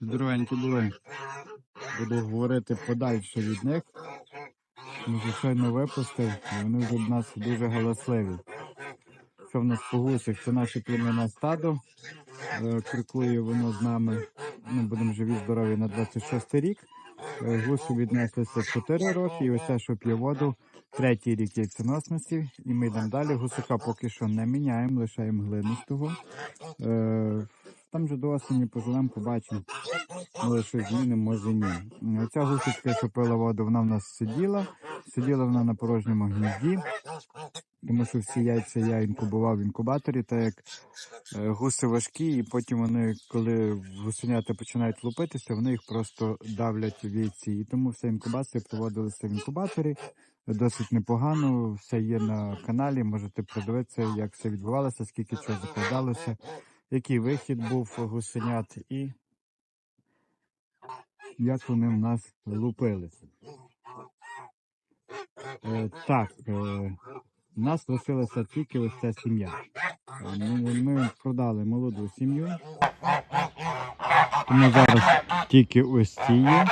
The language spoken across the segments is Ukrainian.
Здоровенькі були. Буду говорити подальше від них. Тому що щойно випустив, вони вже в нас дуже галасливі. Що в нас по гусях? Це наше племінне стадо. Е, Крикує воно з нами. Ми будемо живі здорові на 26 рік. Е, Гуси віднеслися 4 роки, і ось те, що п'є воду, третій рік яйценосності. І ми йдемо далі. Гусака поки що не міняємо, лишаємо глинистого. Там же до осені поживемо, побачимо. Може щось змінимо, може ні. М, Ця гусечка, що пила воду, вона в нас сиділа. Сиділа вона на порожньому гнізді, тому що всі яйця я інкубував в інкубаторі, так як е, гуси важкі, і потім вони, коли гусенята починають лупитися, вони їх просто давлять в яйці. І тому вся інкубація проводилася в інкубаторі. Досить непогано, все є на каналі, можете подивитися, як все відбувалося, скільки чого закладалося, який вихід був гусенят і як вони в нас лупилися. Е, так, е, нас лишилася тільки ось ця сім'я. Е, Ми, ми продали молоду сім'ю. Тому зараз тільки ось ці є.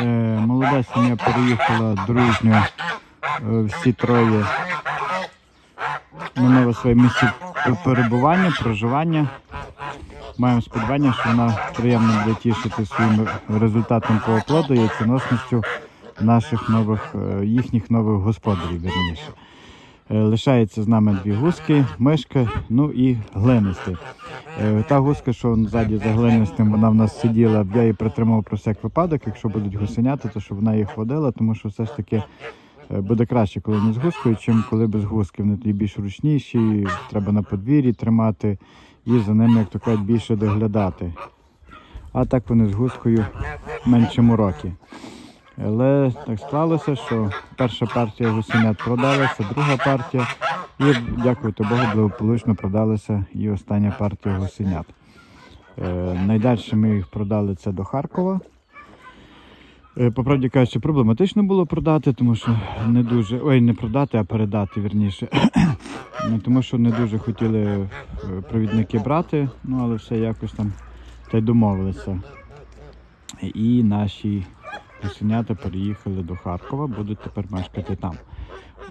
Е, молода сім'я переїхала дружньо е, всі троє нове своє місце перебування, проживання. Маємо сподівання, що вона приємно буде тішити своїм результатом по оплоду і яйценосністю наших нових, е, їхніх нових господарів, вірніше. Е, Лишається з нами дві гуски, мишка, ну і глинисти. Е, Та гуска, що ззаді за глинистим, вона в нас сиділа, я її притримав про всяк випадок, якщо будуть гусеняти, то щоб вона їх водила, тому що все ж таки буде краще, коли не з гускою, чим коли без гуски. Вони тоді більш ручніші, треба на подвір'ї тримати і за ними, як то кажуть, більше доглядати. А так вони з гускою менше мороки. Але так склалося, що перша партія гусенят продалася, друга партія, і дякувати Богу, благополучно продалася і остання партія гусенят. Е, найдальше ми їх продали це до Харкова. Е, По правді кажучи, проблематично було продати, тому що не дуже. Ой, не продати, а передати вірніше. Ну, тому що не дуже хотіли е, провідники брати, ну але все якось там та й домовилися. І наші гусенята переїхали до Харкова, будуть тепер мешкати там.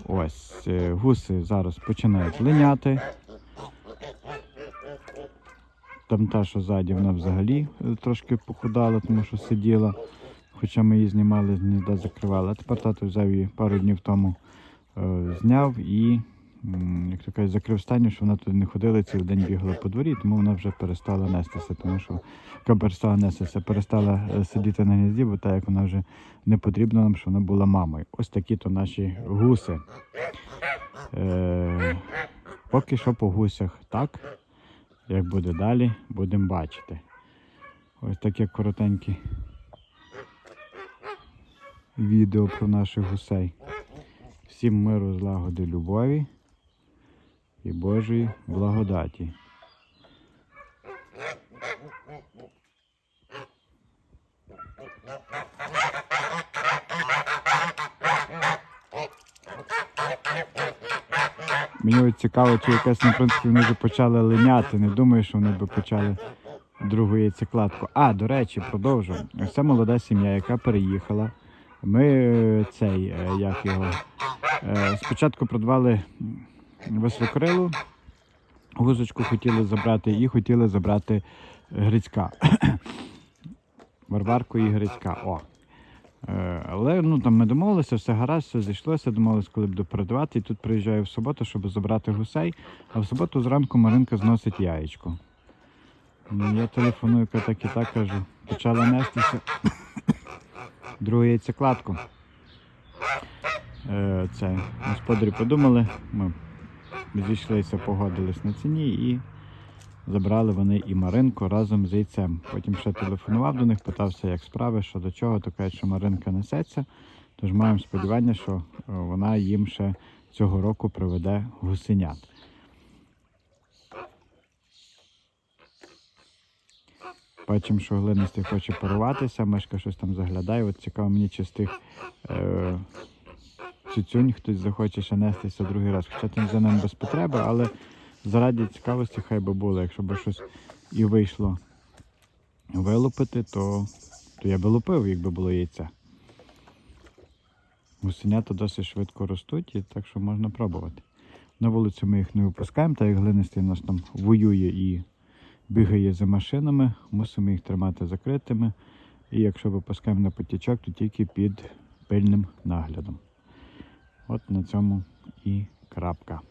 Ось е, гуси зараз починають линяти. Там та, що ззаді, вона взагалі трошки похудала, тому що сиділа. Хоча ми її знімали з гнізда, закривали. А тепер тато взяв її пару днів тому е, зняв і, як то кажуть, закрив стані, що вона туди не ходила, цілий день бігала по дворі, тому вона вже перестала нестися, тому що перестала нестися, перестала е, сидіти на гнізді, бо так як вона вже не потрібна нам, що вона була мамою. Ось такі то наші гуси. Е, поки що по гусях так. Як буде далі, будемо бачити. Ось таке коротеньке відео про наших гусей. Всім миру, злагоди, любові і Божої благодаті. Мені от цікаво, чи якась, ну, в принципі, вони вже почали линяти. Не думаю, що вони би почали другу яйцекладку. А, до речі, продовжу. Ось Це молода сім'я, яка переїхала. Ми е, цей, е, як його, е, спочатку продавали високорилу, гузочку хотіли забрати і хотіли забрати Грицька. Варварку і Грицька. О. Але ну, там ми домовилися, все гаразд, все зійшлося, домовилися, коли буду передавати. І тут приїжджаю в суботу, щоб забрати гусей, а в суботу зранку Маринка зносить яєчко. Ну, я телефоную, так і так кажу. Почала нестися. Другу яйцекладку. Е, Це господарі подумали, ми зійшлися, погодились на ціні і забрали вони і Маринку разом з яйцем. Потім ще телефонував до них, питався, як справи, що до чого, то кажуть, що Маринка несеться. Тож маємо сподівання, що е, вона їм ще цього року приведе гусенят. Бачимо, що глинистий хоче порватися, мишка щось там заглядає. От цікаво мені, чи з тих е, цюцюнь хтось захоче ще нестися другий раз. Хоча там за ним без потреби, але заради цікавості хай би було, якщо б щось і вийшло вилупити, то, то я би лупив, якби було яйця. Гусенята досить швидко ростуть, і так що можна пробувати. На вулицю ми їх не випускаємо, так як глинистий у нас там воює і бігає за машинами, мусимо їх тримати закритими. І якщо випускаємо на потічок, то тільки під пильним наглядом. От на цьому і крапка.